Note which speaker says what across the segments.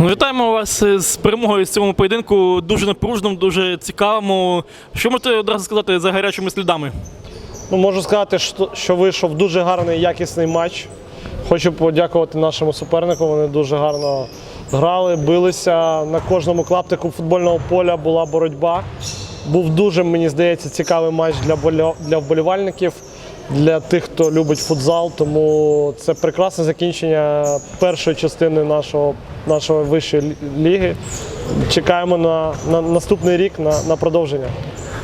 Speaker 1: Вітаємо вас з перемогою в цьому поєдинку. Дуже напружному, дуже цікавому. Що можете одразу сказати за гарячими слідами?
Speaker 2: Ну, можу сказати, що, вийшов дуже гарний якісний матч. Хочу подякувати нашому супернику. Вони дуже гарно грали, билися. На кожному клаптику футбольного поля була боротьба. Був дуже, мені здається, цікавий матч для вболівальників, для тих, хто любить футзал. Тому це прекрасне закінчення першої частини нашого, нашої вищої ліги. Чекаємо на, на наступний рік на, на продовження.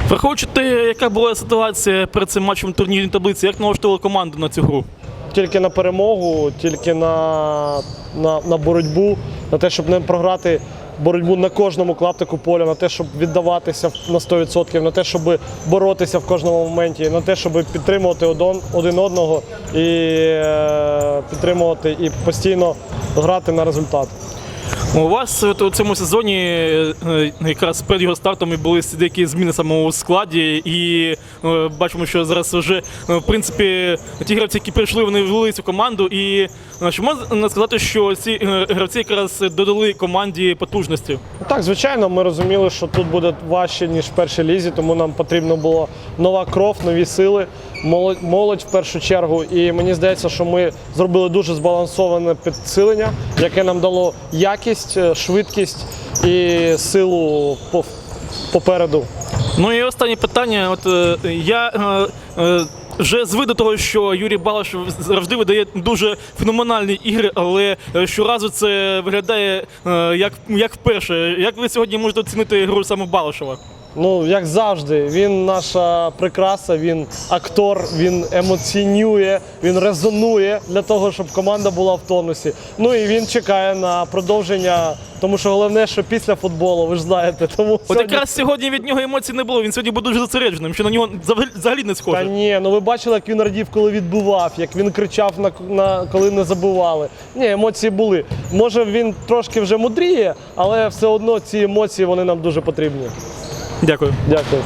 Speaker 1: Враховуючи те, яка була ситуація перед цим матчем турнірній таблиці, як налаштували команду на цю гру?
Speaker 2: тільки на перемогу, тільки на, на, на боротьбу, на те, щоб не програти боротьбу на кожному клаптику поля, на те, щоб віддаватися на 100%, на те, щоб боротися в кожному моменті, на те, щоб підтримувати один, одного і е, підтримувати і постійно грати на результат.
Speaker 1: У вас у цьому сезоні е, якраз перед його стартом і були деякі зміни саме у складі, і е, бачимо, що зараз вже е, в принципі ті гравці, які прийшли, вони ввели цю команду. І е, що можна сказати, що ці е, гравці якраз додали команді потужності.
Speaker 2: Так, звичайно, ми розуміли, що тут буде важче, ніж в першій лізі, тому нам потрібно було нова кров, нові сили, молодь в першу чергу. І мені здається, що ми зробили дуже збалансоване підсилення, яке нам дало якість, е, швидкість і силу по- попереду.
Speaker 1: Ну і останнє питання. От е, я е, вже звик до того, що Юрій Балаш завжди видає дуже феноменальні ігри, але щоразу це виглядає як, як вперше. Як ви сьогодні можете оцінити гру саме Балашева?
Speaker 2: Ну, як завжди, він наша прикраса, він актор, він емоціонує, він резонує для того, щоб команда була в тонусі. Ну і він чекає на продовження, тому що головне, що після футболу, ви ж знаєте. Тому
Speaker 1: От
Speaker 2: сьогодні-
Speaker 1: якраз сьогодні від нього емоцій не було. Він сьогодні був дуже зосередженим, що на нього взагалі- не
Speaker 2: Та ні, ну ви бачили, як він радів, коли відбував, як він кричав на, на коли не забували. Ні, емоції були. Може він трошки вже мудріє, але все одно ці емоції вони нам дуже потрібні.
Speaker 1: Дякую.
Speaker 2: Дякую.